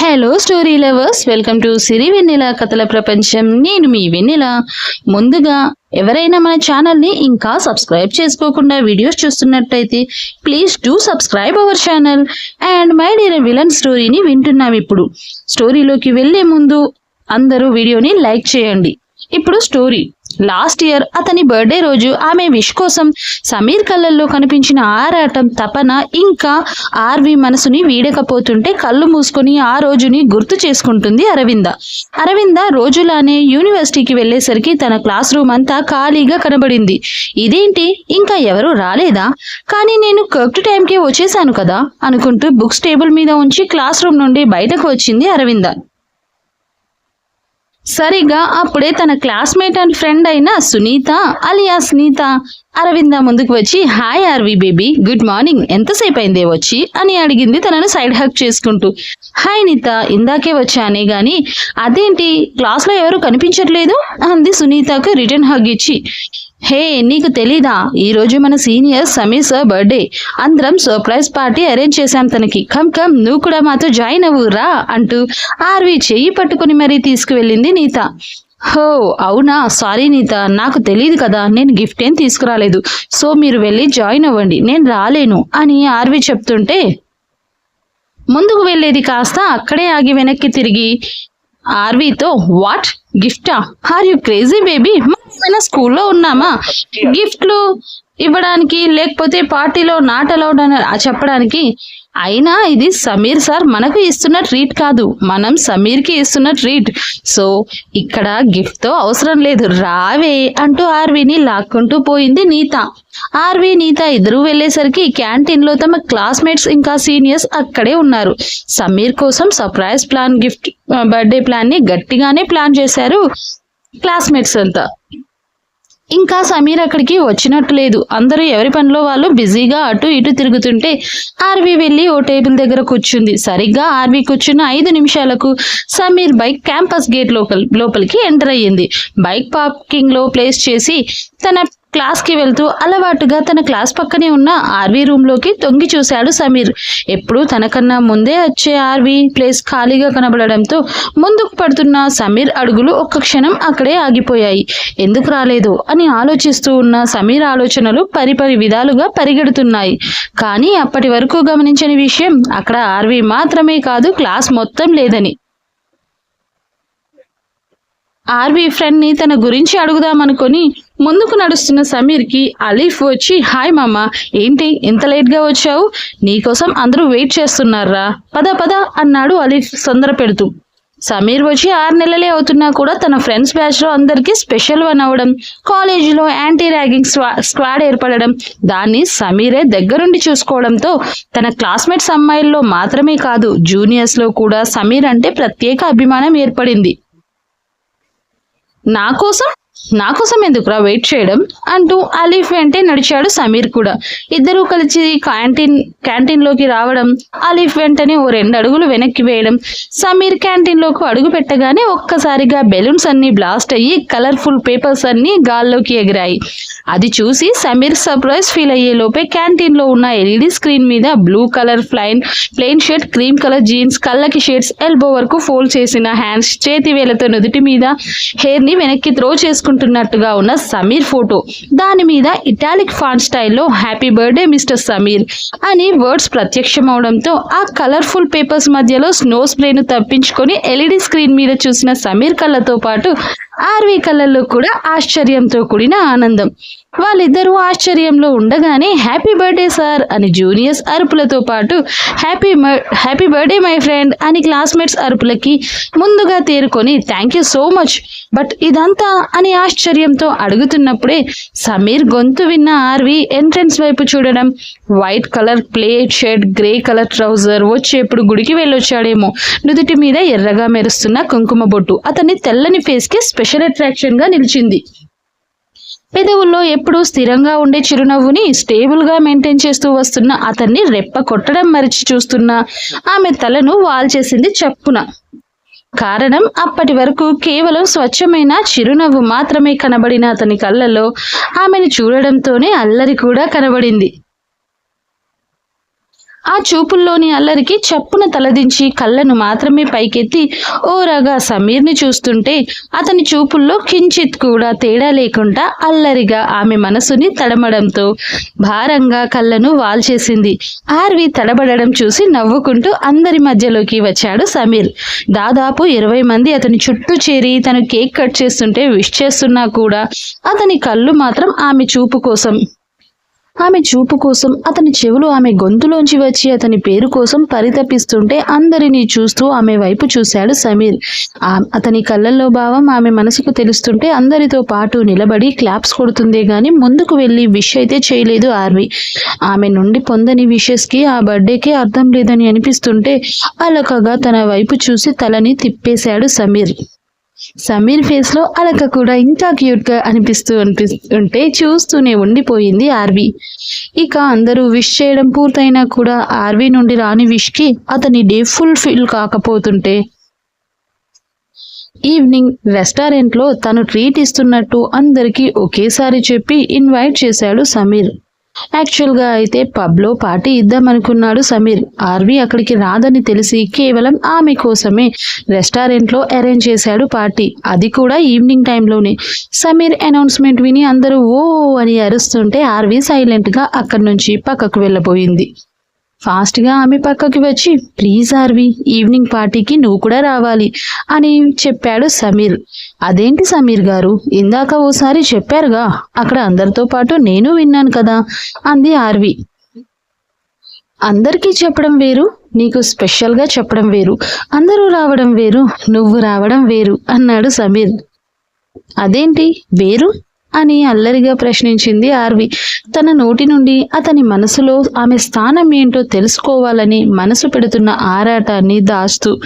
Hello story lovers welcome to Siri Vennela కథల ప్రపంచం నేను మీ వెన్నెల ముందుగా ఎవరైనా మన ఛానల్ని ఇంకా సబ్స్క్రైబ్ చేసుకోకుండా వీడియోస్ చూస్తున్నట్టయితే please do subscribe our channel and my dear villain స్టోరీని వింటున్నాం ఇప్పుడు. స్టోరీలోకి వెళ్ళే ముందు అందరూ వీడియోని లైక్ చేయండి. ఇప్పుడు స్టోరీ లాస్ట్ ఇయర్ అతని బర్త్డే రోజు ఆమె విష్ కోసం సమీర్ కళ్ళల్లో కనిపించిన ఆరాటం తపన ఇంకా ఆర్వి మనసుని వీడకపోతుంటే కళ్ళు మూసుకొని ఆ రోజుని గుర్తు చేసుకుంటుంది అరవింద. అరవింద రోజులానే యూనివర్సిటీకి వెళ్ళేసరికి తన క్లాస్ రూమ్ అంతా ఖాళీగా కనబడింది. ఇదేంటి? ఇంకా ఎవరూ రాలేదా? కానీ నేను కరెక్ట్ టైంకే వచ్చేసాను కదా అనుకుంటూ బుక్స్ టేబుల్ మీద ఉంచి క్లాస్ రూమ్ నుండి బయటకు వచ్చింది అరవింద. సరిగ్గా అప్పుడే తన క్లాస్మేట్ అండ్ ఫ్రెండ్ అయిన సునీత అలియా సునీత అరవింద ముందుకు వచ్చి hi Arvi baby good morning. ఎంతసేపు అయిందే వచ్చి? అని అడిగింది తనను సైడ్ హక్ చేసుకుంటూ. హాయ్ నీత ఇందాకే వచ్చానే గాని అదేంటి క్లాస్లో ఎవరు కనిపించట్లేదు? అంది సునీతకు రిటర్న్ హగ్ ఇచ్చి. హే నీకు తెలీదా? ఈరోజు మన సీనియర్ సమీర్ సార్ బర్త్డే. అందరం సర్ప్రైజ్ పార్టీ అరేంజ్ చేశాం తనకి. కమ్ కమ్ నువ్వు కూడా మాతో జాయిన్ అవ్వు రా అంటూ ఆర్వి చెయ్యి పట్టుకుని మరీ తీసుకువెళ్ళింది నీత. హో అవునా? సారీ నీత నాకు తెలియదు కదా. నేను గిఫ్ట్ ఏం తీసుకురాలేదు. సో మీరు వెళ్ళి జాయిన్ అవ్వండి. నేను రాలేను అని ఆర్వి చెప్తుంటే ముందుకు వెళ్ళేది కాస్త అక్కడే ఆగి వెనక్కి తిరిగి ఆర్వీతో what? గిఫ్టా? Are you crazy baby? ఏమైనా స్కూల్లో ఉన్నామా? గిఫ్ట్లు ఇవ్వడానికి లేకపోతే పార్టీలో నాట్ అలౌడ్ అని చెప్పడానికి? అయినా ఇది సమీర్ సార్ మనకు ఇస్తున్న ట్రీట్ కాదు. మనం సమీర్కి ఇస్తున్న ట్రీట్. సో ఇక్కడ గిఫ్ట్తో అవసరం లేదు. రావే అంటూ ఆర్వీని లాక్కుంటూ పోయింది నీత. ఆర్వి నీత ఇద్దరు వెళ్ళేసరికి క్యాంటీన్లో తమ క్లాస్మేట్స్ ఇంకా సీనియర్స్ అక్కడే ఉన్నారు. సమీర్ కోసం సర్ప్రైజ్ ప్లాన్ గిఫ్ట్ బర్త్డే ప్లాన్ని గట్టిగానే ప్లాన్ చేశారు క్లాస్మేట్స్ అంతా. ఇంకా సమీర్ అక్కడికి వచ్చినట్టు లేదు. అందరూ ఎవరి పనిలో వాళ్ళు బిజీగా అటు ఇటు తిరుగుతుంటే ఆర్వి వెళ్ళి ఓ టేబుల్ దగ్గర కూర్చుంది. సరిగ్గా ఆర్వి కూర్చున్న ఐదు నిమిషాలకు సమీర్ బైక్ క్యాంపస్ గేట్ లోపల లోపలికి ఎంటర్ అయ్యింది. బైక్ పార్కింగ్లో ప్లేస్ చేసి తన క్లాస్కి వెళ్తూ అలవాటుగా తన క్లాస్ పక్కనే ఉన్న ఆర్వీ రూమ్లోకి తొంగి చూశాడు సమీర్. ఎప్పుడు తనకన్నా ముందే వచ్చే ఆర్వీ ప్లేస్ ఖాళీగా కనబడడంతో ముందుకు పడుతున్న సమీర్ అడుగులు ఒక్క క్షణం అక్కడే ఆగిపోయాయి. ఎందుకు రాలేదు? అని ఆలోచిస్తూ ఉన్న సమీర్ ఆలోచనలు పరిపరి విధాలుగా పరిగెడుతున్నాయి. కానీ అప్పటి వరకు గమనించని విషయం అక్కడ ఆర్వీ మాత్రమే కాదు క్లాస్ మొత్తం లేదని. ఆర్వీ ఫ్రెండ్ని తన గురించి అడుగుదామనుకొని ముందుకు నడుస్తున్న సమీర్కి అలీఫ్ వచ్చి హాయ్ మామ ఏంటి ఇంత లేట్గా వచ్చావు? నీకోసం అందరూ వెయిట్ చేస్తున్నారా? పద పద అన్నాడు అలీఫ్ తొందర పెడుతూ. సమీర్ వచ్చి ఆరు నెలలే అవుతున్నా కూడా తన ఫ్రెండ్స్ బ్యాచ్లో అందరికీ స్పెషల్ వన్ అవ్వడం కాలేజీలో యాంటీ ర్యాగింగ్ స్క్వాడ్ ఏర్పడడం దాన్ని సమీరే దగ్గరుండి చూసుకోవడంతో తన క్లాస్మేట్స్ అమ్మాయిల్లో మాత్రమే కాదు జూనియర్స్లో కూడా సమీర్ అంటే ప్రత్యేక అభిమానం ఏర్పడింది. నా కోసం? నాకోసం ఎందుకురా వెయిట్ చేయడం? అంటూ అలీఫ్ వెంటే నడిచాడు సమీర్ కూడా. ఇద్దరూ కలిసి క్యాంటీన్ క్యాంటీన్లోకి రావడం అలీఫ్ వెంటనే ఓ రెండు అడుగులు వెనక్కి వేయడం సమీర్ క్యాంటీన్లోకి అడుగు పెట్టగానే ఒక్కసారిగా బెలూన్స్ అన్ని బ్లాస్ట్ అయ్యి కలర్ఫుల్ పేపర్స్ అన్ని గాల్లోకి ఎగిరాయి. అది చూసి సమీర్ సర్ప్రైజ్ ఫీల్ అయ్యే లోపే క్యాంటీన్లో ఉన్న ఎల్ఈడి స్క్రీన్ మీద blue colour plain plain shirt cream colour jeans కళ్ళకి షేడ్స్ ఎల్బో వరకు ఫోల్డ్ చేసిన హ్యాండ్స్ చేతి వేలతో నుదుటి మీద హెయిర్ని వెనక్కి త్రో చేసుకుంటున్నట్టుగా ఉన్న సమీర్ ఫోటో. దాని మీద ఇటాలిక్ ఫాంట్ స్టైల్లో హ్యాపీ బర్త్డే మిస్టర్ సమీర్ అని వర్డ్స్ ప్రత్యక్షమవడంతో ఆ కలర్ఫుల్ పేపర్స్ మధ్యలో స్నో స్ప్రేను తప్పించుకొని ఎల్ఈడి స్క్రీన్ మీద చూసిన సమీర్ కళ్ళతో పాటు ఆర్వి కళ్ళల్లో కూడా ఆశ్చర్యంతో కూడిన ఆనందం. వాళ్ళిద్దరూ ఆశ్చర్యంలో ఉండగానే హ్యాపీ బర్త్డే సార్ అని జూనియర్స్ అరుపులతో పాటు happy happy birthday my friend అని క్లాస్మేట్స్ అరుపులకి ముందుగా తేరుకొని thank you so much. But ఇదంతా అని ఆశ్చర్యంతో అడుగుతున్నప్పుడే సమీర్ గొంతు విన్న ఆర్వి ఎంట్రన్స్ వైపు చూడడం. White colour plate shirt grey colour trouser వచ్చేప్పుడు గుడికి వెళ్ళొచ్చాడేమో. నుదుటి మీద ఎర్రగా మెరుస్తున్న కుంకుమ బొట్టు. అతని తెల్లని ఫేస్కి స్పెషల్ అట్రాక్షన్గా నిలిచింది. పెదవుల్లో ఎప్పుడూ స్థిరంగా ఉండే చిరునవ్వుని స్టేబుల్గా మెయింటైన్ చేస్తూ వస్తున్న అతన్ని రెప్ప కొట్టడం మరిచి చూస్తున్న ఆమె తలను వాల్చేసింది చప్పున. కారణం అప్పటి వరకు కేవలం స్వచ్ఛమైన చిరునవ్వు మాత్రమే కనబడిన అతని కళ్ళలో ఆమెను చూడడంతోనే అల్లరి కూడా కనబడింది. ఆ చూపుల్లోని అల్లరికి చప్పున తలదించి కళ్ళను మాత్రమే పైకెత్తి ఓరగా సమీర్ని చూస్తుంటే అతని చూపుల్లో కించిత్ కూడా తేడా లేకుండా అల్లరిగా ఆమె మనసుని తడమడంతో భారంగా కళ్ళను వాల్చేసింది. ఆర్వి తడబడడం చూసి నవ్వుకుంటూ అందరి మధ్యలోకి వచ్చాడు సమీర్. దాదాపు ఇరవై మంది అతని చుట్టూ చేరి తను కేక్ కట్ చేస్తుంటే విష్ చేస్తున్నా కూడా అతని కళ్ళు మాత్రం ఆమె చూపు కోసం ఆమె చూపు కోసం అతని చెవులు ఆమె గొంతులోంచి వచ్చి అతని పేరు కోసం పరితపిస్తుంటే అందరినీ చూస్తూ ఆమె వైపు చూశాడు సమీర్. ఆ- అతని కళ్ళల్లో భావం ఆమె మనసుకు తెలుస్తుంటే అందరితో పాటు నిలబడి క్లాప్స్ కొడుతుందే గాని ముందుకు వెళ్ళి విష్ అయితే చేయలేదు ఆర్వి. ఆమె నుండి పొందని విషెస్కి ఆ బర్త్డేకి అర్థం లేదని అనిపిస్తుంటే అలకగా తన వైపు చూసి తలని తిప్పేశాడు సమీర్. సమీర్ ఫేస్లో అలక కూడా ఇంకా క్యూట్గా అనిపిస్తూ అనిపిస్తుంటే చూస్తూనే ఉండిపోయింది ఆర్వి. ఇక అందరూ విష్ చేయడం పూర్తయినా కూడా ఆర్వి నుండి రాని విష్కి అతని డే ఫుల్ ఫిల్ కాకపోతుంటే. ఈవినింగ్ రెస్టారెంట్లో తను ట్రీట్ ఇస్తున్నట్టు అందరికీ ఒకేసారి చెప్పి ఇన్వైట్ చేశాడు సమీర్. యాక్చువల్గా అయితే పబ్లో పార్టీ ఇద్దామనుకున్నాడు సమీర్. ఆర్వి అక్కడికి రాదని తెలిసి కేవలం ఆమె కోసమే రెస్టారెంట్లో అరేంజ్ చేశాడు పార్టీ. అది కూడా ఈవినింగ్ టైంలోనే సమీర్ అనౌన్స్మెంట్ విని అందరూ ఓ అని అరుస్తుంటే ఆర్వి సైలెంట్గా అక్కడి నుంచి పక్కకు వెళ్ళబోయింది. ఫాస్ట్గా ఆమె పక్కకి వచ్చి ప్లీజ్ ఆర్వి ఈవినింగ్ పార్టీకి నువ్వు కూడా రావాలి అని చెప్పాడు సమీర్. అదేంటి సమీర్ గారు? ఇందాక ఓసారి చెప్పారుగా అక్కడ అందరితో పాటు నేను విన్నాను కదా అంది ఆర్వి. అందరికీ చెప్పడం వేరు నీకు స్పెషల్గా చెప్పడం వేరు అందరూ రావడం వేరు నువ్వు రావడం వేరు అన్నాడు సమీర్. అదేంటి? వేరు? అని అల్లరిగా ప్రశ్నించింది ఆర్వి. తన నోటి నుండి అతని మనసులో ఆమె స్థానం ఏంటో తెలుసుకోవాలని మనసు పెడుతున్న ఆరాటాన్ని దాస్తూ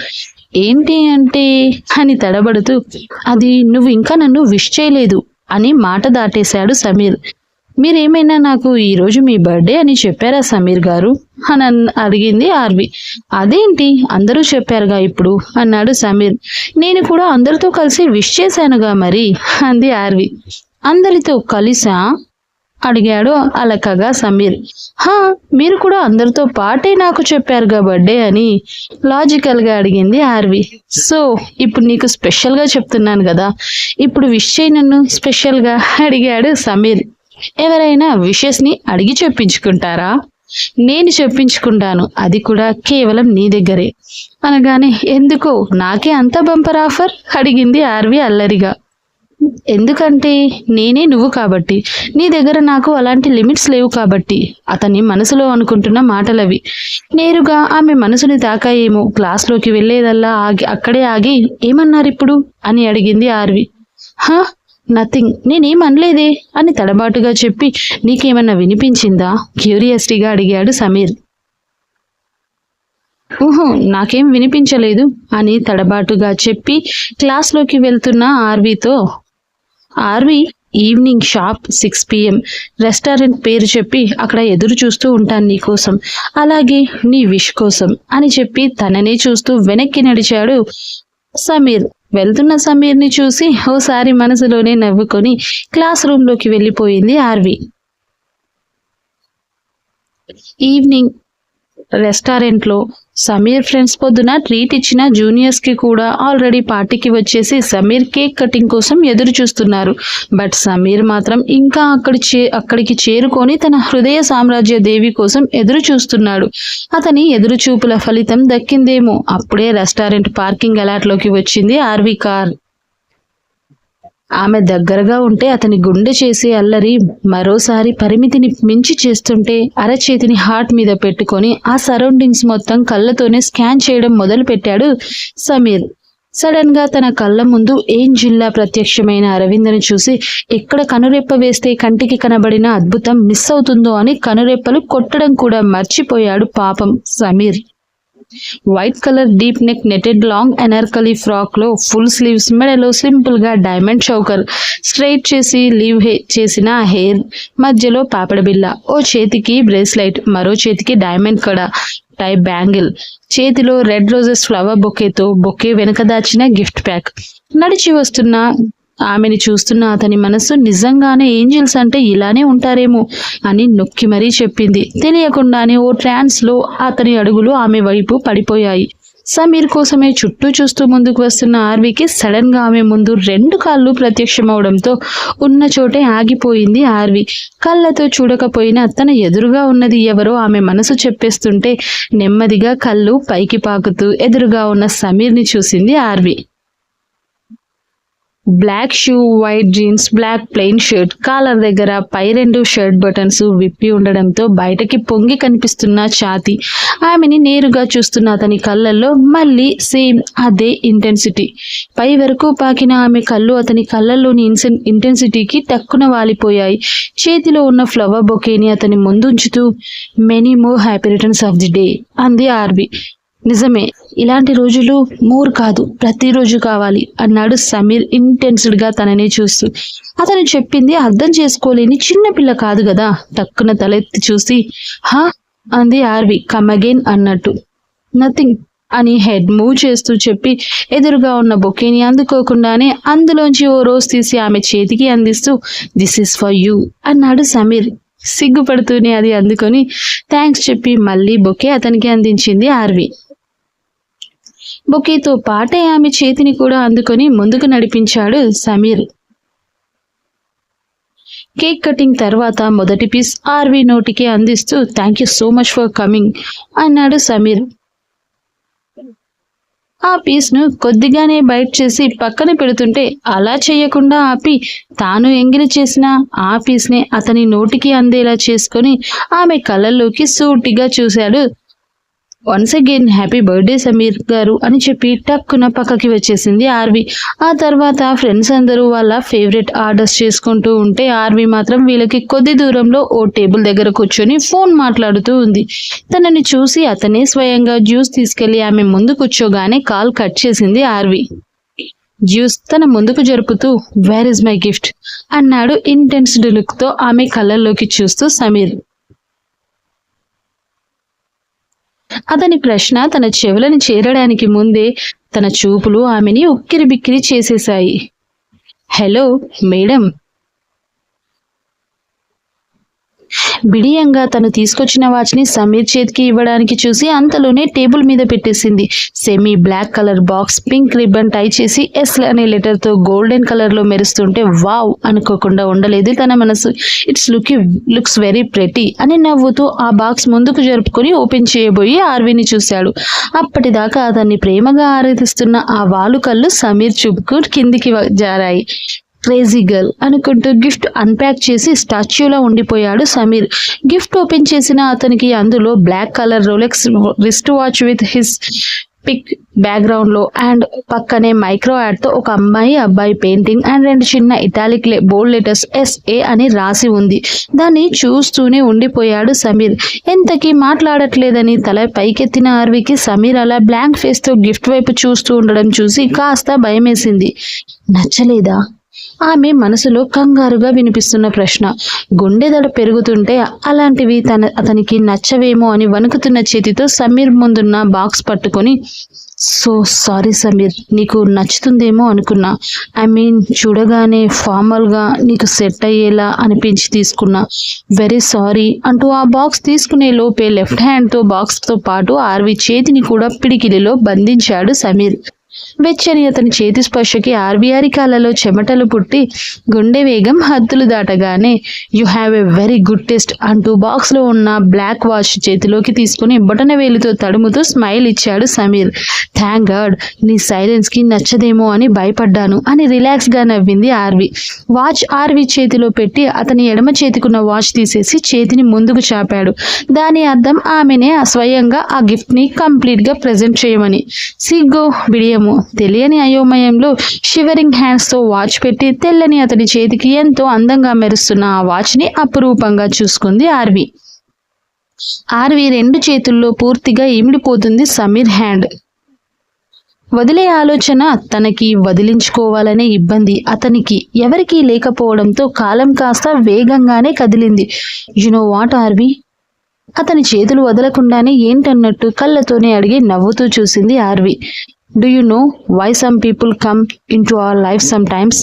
ఏంటి అంటే? అని తడబడుతూ అది నువ్వు ఇంకా నన్ను విష్ చేయలేదు అని మాట దాటేశాడు సమీర్. మీరేమైనా నాకు ఈరోజు మీ బర్త్డే అని చెప్పారా సమీర్ గారు? అని అడిగింది ఆర్వి. అదేంటి? అందరూ చెప్పారుగా ఇప్పుడు అన్నాడు సమీర్. నేను కూడా అందరితో కలిసి విష్ చేశానుగా మరి అంది ఆర్వి. అందరితో కలిసా? అడిగాడు అలకగా సమీర్. హా మీరు కూడా అందరితో పాటే నాకు చెప్పారుగా బర్త్డే అని లాజికల్గా అడిగింది ఆర్వి. సో ఇప్పుడు నీకు స్పెషల్గా చెప్తున్నాను కదా ఇప్పుడు విష్ చేయి నన్ను స్పెషల్గా అడిగాడు సమీర్. ఎవరైనా విషెస్ని అడిగి చెప్పించుకుంటారా? నేను చెప్పించుకుంటాను అది కూడా కేవలం నీ దగ్గరే. అనగానే ఎందుకో నాకే అంత బంపర్ ఆఫర్? అడిగింది ఆర్వి అల్లరిగా. ఎందుకంటే నేనే నువ్వు కాబట్టి. నీ దగ్గర నాకు అలాంటి లిమిట్స్ లేవు కాబట్టి. అతని మనసులో అనుకుంటున్న మాటలవి. నేరుగా ఆమె మనసుని తాకాయేమో. క్లాస్లోకి వెళ్ళేదల్లా ఆగి అక్కడే ఆగి ఏమన్నారు ఇప్పుడు అని అడిగింది ఆర్వి. హా నథింగ్. నేనేం అనలేదే? అని తడబాటుగా చెప్పి నీకేమన్నా వినిపించిందా? క్యూరియాసిటీగా అడిగాడు సమీర్. ఊహో నాకేం వినిపించలేదు అని తడబాటుగా చెప్పి క్లాస్లోకి వెళ్తున్న ఆర్వీతో Arvi evening sharp six PM. Restaurant పేరు చెప్పి అక్కడ ఎదురు చూస్తూ ఉంటాను నీకోసం అలాగే నీ విష్ కోసం అని చెప్పి తననే చూస్తూ వెనక్కి నడిచాడు సమీర్. వెళ్తున్న సమీర్ని చూసి ఓసారి మనసులోనే నవ్వుకొని క్లాస్ రూమ్లోకి వెళ్ళిపోయింది ఆర్వి ఈవినింగ్ రెస్టారెంట్లో సమీర్ ఫ్రెండ్స్ పొద్దున ట్రీట్ ఇచ్చిన జూనియర్స్కి కూడా ఆల్రెడీ పార్టీకి వచ్చేసి సమీర్ కేక్ కటింగ్ కోసం ఎదురు చూస్తున్నారు. బట్ సమీర్ మాత్రం ఇంకా అక్కడి చే అక్కడికి చేరుకొని తన హృదయ సామ్రాజ్య దేవి కోసం ఎదురు చూస్తున్నాడు. అతని ఎదురు చూపుల ఫలితం దక్కిందేమో. అప్పుడే రెస్టారెంట్ పార్కింగ్ అలాట్లోకి వచ్చింది ఆర్వి కార్. ఆమె దగ్గరగా ఉంటే అతని గుండె చేసే అల్లరి మరోసారి పరిమితిని మించి చేస్తుంటే అరచేతిని హార్ట్ మీద పెట్టుకొని ఆ సరౌండింగ్స్ మొత్తం కళ్ళతోనే స్కాన్ చేయడం మొదలు పెట్టాడు సమీర్. సడన్గా తన కళ్ళ ముందు ఏం జిల్లా ప్రత్యక్షమైన అరవిందను చూసి ఎక్కడ కనురెప్ప వేస్తే కంటికి కనబడిన అద్భుతం మిస్ అవుతుందో అని కనురెప్పలు కొట్టడం కూడా మర్చిపోయాడు పాపం Sameer. White colour deep neck netted long Anarkali ఫ్రాక్లో full sleeves మెడలో సింపుల్గా డైమండ్ చౌకర్ స్ట్రైట్ చేసి లీవ్ చేసిన హెయిర్ మధ్యలో పాపడ బిల్ల. ఓ చేతికి బ్రేస్లైట్ మరో చేతికి డైమండ్ కడ. టైప్ బ్యాంగిల్ చేతిలో రెడ్ రోజెస్ ఫ్లవర్ బొకేతో బొకే వెనక దాచిన గిఫ్ట్ ప్యాక్ నడిచి వస్తున్న ఆమెని చూస్తున్న అతని మనసు నిజంగానే ఏంజిల్స్ అంటే ఇలానే ఉంటారేమో అని నొక్కి మరీ చెప్పింది. తెలియకుండానే ఓ ట్రాన్స్లో అతని అడుగులు ఆమె వైపు పడిపోయాయి. సమీర్ కోసమే చుట్టూ చూస్తూ ముందుకు వస్తున్న ఆర్వీకి సడన్గా ఆమె ముందు రెండు కాళ్ళు ప్రత్యక్షమవడంతో ఉన్న చోటే ఆగిపోయింది ఆర్వి. కళ్ళతో చూడకపోయినా తన ఎదురుగా ఉన్నది ఎవరో ఆమె మనసు చెప్పేస్తుంటే నెమ్మదిగా కళ్ళు పైకి పాకుతూ ఎదురుగా ఉన్న సమీర్ని చూసింది Arvi. Black shoe white jeans black plain shirt collar దగ్గర పై రెండు షర్ట్ బటన్స్ విప్పి ఉండడంతో బయటకి పొంగి కనిపిస్తున్న ఛాతి. ఆమెని నేరుగా చూస్తున్న అతని కళ్ళల్లో మళ్ళీ సేమ్ అదే ఇంటెన్సిటీ పై వరకు పాకిన ఆమె కళ్ళు అతని కళ్ళల్లోని ఇన్సెన్ ఇంటెన్సిటీకి టక్కున వాలిపోయాయి. చేతిలో ఉన్న ఫ్లవర్ బొకేని అతని ముందుంచుతూ many more happy returns of the day అంది ఆర్బి నిజమే ఇలాంటి రోజులు మూర్ కాదు ప్రతిరోజు కావాలి అన్నాడు సమీర్ ఇంటెన్స్డ్గా గా తనని చూస్తూ. అతను చెప్పింది అర్థం చేసుకోలేని చిన్నపిల్ల కాదు కదా టక్కున తలెత్తి చూసి హా? అంది ఆర్వి కమ్ అగైన్ అన్నట్టు. నథింగ్ అని హెడ్ మూవ్ చేస్తూ చెప్పి ఎదురుగా ఉన్న బొకేని అందుకోకుండానే అందులోంచి ఓ రోజ్ తీసి ఆమె చేతికి అందిస్తూ దిస్ ఇస్ ఫర్ యూ అన్నాడు సమీర్. సిగ్గుపడుతూనే అది అందుకొని థ్యాంక్స్ చెప్పి మళ్ళీ బొకే అతనికి అందించింది ఆర్వి. బొకేతో పాటే ఆమె చేతిని కూడా అందుకొని ముందుకు నడిపించాడు సమీర్. కేక్ కటింగ్ తర్వాత మొదటి పీస్ ఆర్వి నోటికి అందిస్తూ thank you so much for coming అన్నాడు సమీర్. ఆ పీస్ను కొద్దిగానే బయట చేసి పక్కన పెడుతుంటే అలా చేయకుండా ఆపి తాను ఎంగిలి చేసిన ఆ పీస్నే అతని నోటికి అందేలా చేసుకొని ఆమె కళ్ళల్లోకి సూటిగా చూశాడు once again happy birthday Sameer garu అని చెప్పి టక్కున పక్కకి వచ్చేసింది ఆర్వి. ఆ తర్వాత ఫ్రెండ్స్ అందరూ వాళ్ళ ఫేవరెట్ ఆర్డర్స్ చేసుకుంటూ ఉంటే ఆర్వి మాత్రం వీళ్ళకి కొద్ది దూరంలో ఓ టేబుల్ దగ్గర కూర్చొని ఫోన్ మాట్లాడుతూ ఉంది. తనని చూసి అతనే స్వయంగా జ్యూస్ తీసుకెళ్ళి ఆమె ముందు కూర్చోగానే కాల్ కట్ చేసింది ఆర్వి. జ్యూస్ తన ముందుకు జరుపుతూ వేర్ ఇస్ మై గిఫ్ట్ అన్నాడు ఇంటెన్స్డ్ లుక్తో ఆమె కళ్ళల్లోకి చూస్తూ సమీర్ అతని ప్రశ్న తన చెవులను చేరడానికి ముందే తన చూపులు ఆమెని ఉక్కిరి బిక్కిరి చేసేశాయి. Hello madam. బిడియంగా తను తీసుకొచ్చిన వాచ్ని సమీర్ చేతికి ఇవ్వడానికి చూసి అంతలోనే టేబుల్ మీద పెట్టేసింది. Semi black colour box pink ribbon tie చేసి ఎస్ అనే లెటర్తో గోల్డెన్ కలర్లో మెరుస్తుంటే వావ్ అనుకోకుండా ఉండలేదు తన మనసు. It's look looks very pretty అని నవ్వుతూ ఆ బాక్స్ ముందుకు జరుపుకొని ఓపెన్ చేయబోయి ఆర్వీని చూశాడు. అప్పటిదాకా అతన్ని ప్రేమగా ఆరాధిస్తున్న ఆ వాలు కళ్ళు సమీర్ చూపుకు కిందికి జారాయి. క్రేజీ గర్ల్ అనుకుంటూ గిఫ్ట్ అన్ప్యాక్ చేసి స్టాచ్యూలా ఉండిపోయాడు సమీర్. గిఫ్ట్ ఓపెన్ చేసిన అతనికి అందులో black colour Rolex wrist watch with his pic బ్యాక్గ్రౌండ్లో అండ్ పక్కనే మైక్రో యాడ్తో ఒక అమ్మాయి అబ్బాయి పెయింటింగ్ అండ్ రెండు చిన్న ఇటాలిక్ బోల్డ్ లెటర్స్ ఎస్ఏ అని రాసి ఉంది. దాన్ని చూస్తూనే ఉండిపోయాడు సమీర్. ఎంతకీ మాట్లాడట్లేదని తల పైకెత్తిన ఆర్వికి సమీర్ అలా బ్లాంక్ ఫేస్తో గిఫ్ట్ వైపు చూస్తూ ఉండడం చూసి కాస్త భయమేసింది. నచ్చలేదా? ఆమె మనసులో కంగారుగా వినిపిస్తున్న ప్రశ్న. గుండెదడ పెరుగుతుంటే అలాంటివి తన అతనికి నచ్చవేమో అని వణుకుతున్న చేతితో సమీర్ ముందున్న బాక్స్ పట్టుకొని సో సారీ సమీర్ నీకు నచ్చుతుందేమో అనుకున్నా. ఐ మీన్ చూడగానే ఫార్మల్గా నీకు సెట్ అయ్యేలా అనిపించి తీసుకున్నా. వెరీ సారీ అంటూ ఆ బాక్స్ తీసుకునే లోపే లెఫ్ట్ హ్యాండ్తో బాక్స్తో పాటు ఆర్వి చేతిని కూడా పిడికిలిలో బంధించాడు సమీర్. వెచ్చని అతని చేతి స్పర్శకి ఆర్బీఆర్ కాలలో చెమటలు పుట్టి గుండె వేగం హద్దులు దాటగానే you have a very good taste అంటూ బాక్స్లో ఉన్న బ్లాక్ వాచ్ చేతిలోకి తీసుకుని బొటన వేలితో తడుముతూ స్మైల్ ఇచ్చాడు సమీర్. థ్యాంక్ గాడ్ నీ సైలెన్స్కి నచ్చదేమో అని భయపడ్డాను అని రిలాక్స్గా నవ్వింది ఆర్వి. వాచ్ ఆర్వి చేతిలో పెట్టి అతని ఎడమ చేతికున్న వాచ్ తీసేసి చేతిని ముందుకు చాపాడు. దాని అర్థం ఆమెనే స్వయంగా ఆ గిఫ్ట్ని కంప్లీట్గా కంప్లీట్గా ప్రెజెంట్ చేయమని సిగ్గు బిడియము తెలియని అయోమయంలో షివరింగ్ హ్యాండ్స్తో వాచ్ పెట్టి తెల్లని అతని చేతికి ఎంతో అందంగా మెరుస్తున్న ఆ వాచ్ని అపురూపంగా చూసుకుంది ఆర్వి. ఆర్వి రెండు చేతుల్లో పూర్తిగా ఇమిడిపోతుంది సమీర్ హ్యాండ్. వదిలే ఆలోచన తనకి వదిలించుకోవాలనే ఇబ్బంది. అతనికి ఎవరికీ లేకపోవడంతో కాలం కాస్త వేగంగానే కదిలింది. You know what Arvi? అతని చేతులు వదలకుండానే ఏంటన్నట్టు కళ్ళతోనే అడిగి నవ్వుతూ చూసింది Arvi. Do you know why some people come into our life sometimes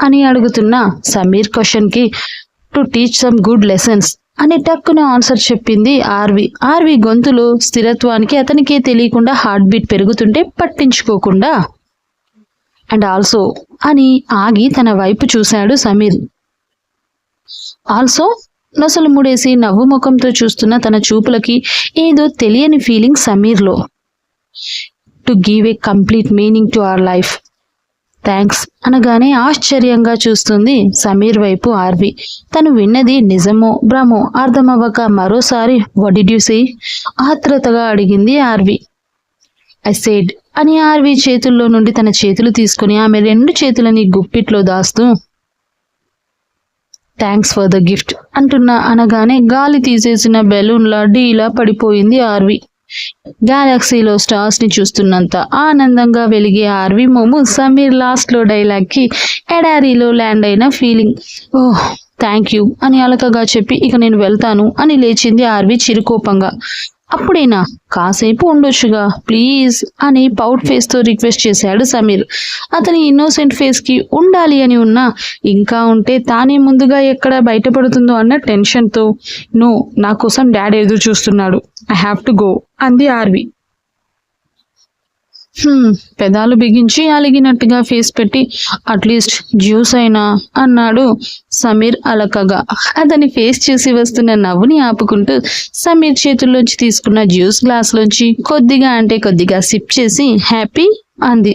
అని అడుగుతున్న సమీర్ క్వశ్చన్కి to teach some good lessons అని టక్కున ఆన్సర్ చెప్పింది ఆర్వి. ఆర్వి గొంతులో స్థిరత్వానికి అతనికి తెలియకుండా హార్ట్ బీట్ పెరుగుతుంటే పట్టించుకోకుండా. అండ్ ఆల్సో అని ఆగి తన వైపు చూశాడు సమీర్. ఆల్సో నొసలు ముడేసి నవ్వు ముఖంతో చూస్తున్న తన చూపులకి ఏదో తెలియని feeling సమీర్లో. To give a complete meaning to our life thanks అనగానే ఆశ్చర్యంగా చూస్తుంది సమీర్ వైపు ఆర్వి. తను విన్నది నిజమో భ్రమో అర్థమవ్వక మరోసారి వడిడ్యూసి ఆత్రతగా అడిగింది ఆర్వి. ఐ సేడ్ అని ఆర్వి చేతుల్లో నుండి తన చేతులు తీసుకుని ఆమె రెండు చేతులని గుప్పిట్లో దాస్తూ థ్యాంక్స్ ఫర్ ద గిఫ్ట్ అంటున్న అనగానే గాలి తీసేసిన బెలూన్లా డీలా పడిపోయింది ఆర్వి. గెలాక్సీలో స్టార్స్ని చూస్తున్నంత ఆనందంగా వెలిగే ఆర్వి మోము సమీర్ లాస్ట్లో డైలాగ్కి ఎడారిలో ల్యాండ్ అయిన ఫీలింగ్ ఓహ్ థ్యాంక్ యూ అని అలకగా చెప్పి ఇక నేను వెళ్తాను అని లేచింది ఆర్వి చిరుకోపంగా. అప్పుడేనా? కాసేపు ఉండొచ్చుగా. ప్లీజ్ అని పౌట్ ఫేస్తో రిక్వెస్ట్ చేశాడు సమీర్. అతని ఇన్నోసెంట్ ఫేస్కి ఉండాలి అని ఉన్నా ఇంకా ఉంటే తానే ముందుగా ఎక్కడ బయటపడుతుందో అన్న టెన్షన్తో నో నా కోసం డాడీ ఎదురు చూస్తున్నాడు. ఐ హ్యావ్ టు గో అంది ఆర్వి. పెదాలు బిగించి అలిగినట్టుగా ఫేస్ పెట్టి అట్లీస్ట్ జ్యూస్ అయినా అన్నాడు సమీర్ అలకగా. అతని ఫేస్ చూసి వస్తున్న నవ్వుని ఆపుకుంటూ సమీర్ చేతుల్లోంచి తీసుకున్న జ్యూస్ గ్లాస్లోంచి కొద్దిగా అంటే కొద్దిగా సిప్ చేసి హ్యాపీ? అంది.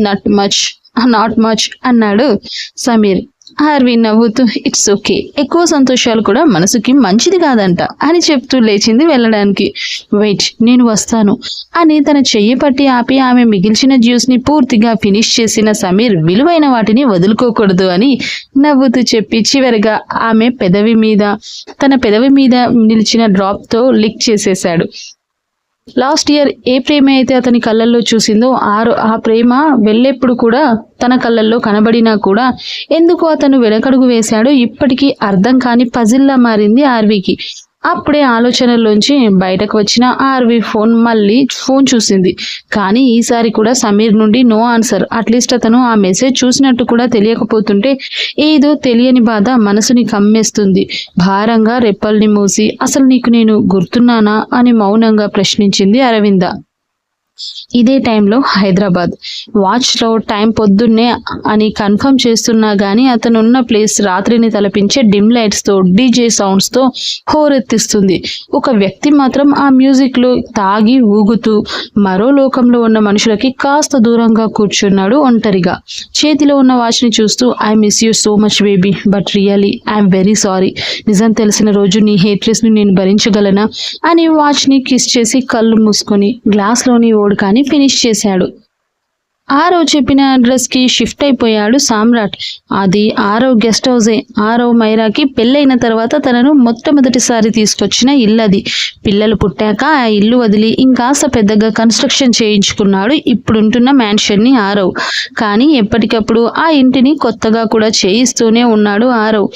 నాట్ మచ్ నాట్ మచ్ అన్నాడు సమీర్. హార్వీ నవ్వుతూ ఇట్స్ ఓకే ఎక్కువ సంతోషాలు కూడా మనసుకి మంచిది కాదంట అని చెప్తూ లేచింది వెళ్ళడానికి. వెయిట్ నేను వస్తాను. అని తన చెయ్యి పట్టి ఆపి ఆమె మిగిల్చిన జ్యూస్ని పూర్తిగా ఫినిష్ చేసిన సమీర్ విలువైన వాటిని వదులుకోకూడదు అని నవ్వుతూ చెప్పి చివరిగా ఆమె పెదవి మీద తన పెదవి మీద నిలిచిన డ్రాప్తో లిక్ చేసేశాడు. లాస్ట్ ఇయర్ ఏ ప్రేమ అయితే అతని కళ్ళల్లో చూసిందో ఆరు ఆ ప్రేమ వెళ్ళేప్పుడు కూడా తన కళ్ళల్లో కనబడినా కూడా ఎందుకు అతను వెనకడుగు వేశాడో ఇప్పటికీ అర్థం కాని పజిల్లా మారింది ఆర్వీకి. అప్పుడే ఆలోచనల్లోంచి బయటకు వచ్చిన ఆర్వి ఫోన్ మళ్ళీ ఫోన్ చూసింది. కానీ ఈసారి కూడా సమీర్ నుండి నో ఆన్సర్. అట్లీస్ట్ అతను ఆ మెసేజ్ చూసినట్టు కూడా తెలియకపోతుంటే ఏదో తెలియని బాధ మనసుని కమ్మేస్తుంది. భారంగా రెప్పల్ని మూసి అసలు నీకు నేను గుర్తున్నానా? అని మౌనంగా ప్రశ్నించింది అరవింద. ఇదే టైంలో హైదరాబాద్. వాచ్లో టైం పొద్దున్నే అని కన్ఫర్మ్ చేస్తున్నా కానీ అతను ఉన్న ప్లేస్ రాత్రిని తలపించే డిమ్ లైట్స్తో డీజే సౌండ్స్తో హోరెత్తిస్తుంది. ఒక వ్యక్తి మాత్రం ఆ మ్యూజిక్లో తాగి ఊగుతూ మరో లోకంలో ఉన్న మనుషులకి కాస్త దూరంగా కూర్చున్నాడు ఒంటరిగా. చేతిలో ఉన్న వాచ్ని చూస్తూ I miss you so much baby but really I'm very sorry నిజం తెలిసిన రోజు నీ హేట్లెస్ని నేను భరించగలనా? అని వాచ్ని కిస్ చేసి కళ్ళు మూసుకొని గ్లాస్లోని కానీ ఫినిష్ చేశాడు. ఆరవ్ చెప్పిన అడ్రస్కి షిఫ్ట్ అయిపోయాడు సామ్రాట్. అది ఆరవ్ గెస్ట్ హౌసే ఆరవ్ మైరాకి పెళ్ళైన తర్వాత తనను మొట్టమొదటిసారి తీసుకొచ్చిన ఇల్లు అది పిల్లలు పుట్టాక ఆ ఇల్లు వదిలి ఇంకాస్త పెద్దగా కన్స్ట్రక్షన్ చేయించుకున్నాడు ఇప్పుడుంటున్న మ్యాన్షన్ని ఆరవ్. కానీ ఎప్పటికప్పుడు ఆ ఇంటిని కొత్తగా కూడా చేయిస్తూనే ఉన్నాడు ఆరవ్.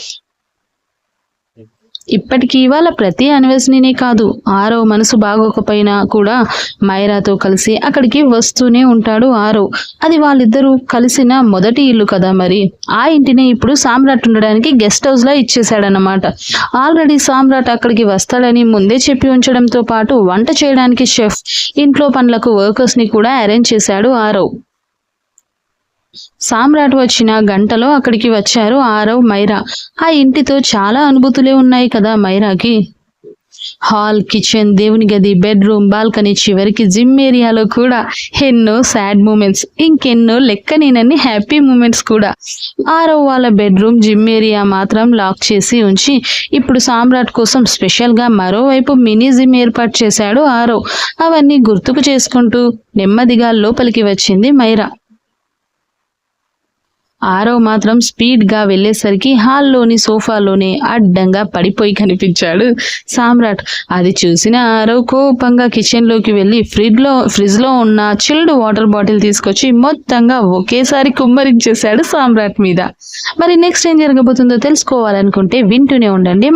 ఇప్పటికీ వాళ్ళ ప్రతి అనివర్సరీనే కాదు ఆరవ్ మనసు బాగోకపోయినా కూడా మైరాతో కలిసి అక్కడికి వస్తూనే ఉంటాడు ఆరవ్ అది వాళ్ళిద్దరూ కలిసిన మొదటి ఇల్లు కదా మరి. ఆ ఇంటిని ఇప్పుడు సామ్రాట్ ఉండడానికి గెస్ట్ హౌస్లో ఇచ్చేశాడనమాట ఆల్రెడీ సామ్రాట్ అక్కడికి వస్తాడని ముందే చెప్పి ఉంచడంతో పాటు వంట చేయడానికి షెఫ్ ఇంట్లో పనులకు వర్కర్స్ని కూడా అరేంజ్ చేశాడు ఆరవ్ సామ్రాట్ వచ్చిన గంటలో అక్కడికి వచ్చారు ఆరవ్ మైరా. ఆ ఇంటితో చాలా అనుభూతులే ఉన్నాయి కదా మైరాకి. హాల్ కిచెన్ దేవుని గది బెడ్రూమ్ బాల్కనీ చివరికి జిమ్ ఏరియాలో కూడా ఎన్నో సాడ్ మూమెంట్స్ ఇంకెన్నో లెక్కనేనన్ని హ్యాపీ మూమెంట్స్ కూడా. ఆరవ్ వాళ్ళ బెడ్రూమ్ జిమ్ ఏరియా మాత్రం లాక్ చేసి ఉంచి ఇప్పుడు సామ్రాట్ కోసం స్పెషల్గా మరోవైపు మినీ జిమ్ ఏర్పాటు చేశాడు ఆరవ్. అవన్నీ గుర్తుకు చేసుకుంటూ నెమ్మదిగా లోపలికి వచ్చింది మైరా. ఆరవ్ మాత్రం స్పీడ్గా వెళ్ళేసరికి హాల్లోని సోఫాలోనే అడ్డంగా పడిపోయి కనిపించాడు సామ్రాట్. అది చూసిన ఆరవ్ కోపంగా కిచెన్లోకి వెళ్ళి ఫ్రిడ్జ్లో ఫ్రిడ్జ్లో ఉన్న చిల్డ్ వాటర్ బాటిల్ తీసుకొచ్చి మొత్తంగా ఒకేసారి కుమ్మరించేశాడు సామ్రాట్ మీద. మరి నెక్స్ట్ ఏం జరగబోతుందో తెలుసుకోవాలనుకుంటే వింటూనే ఉండండి.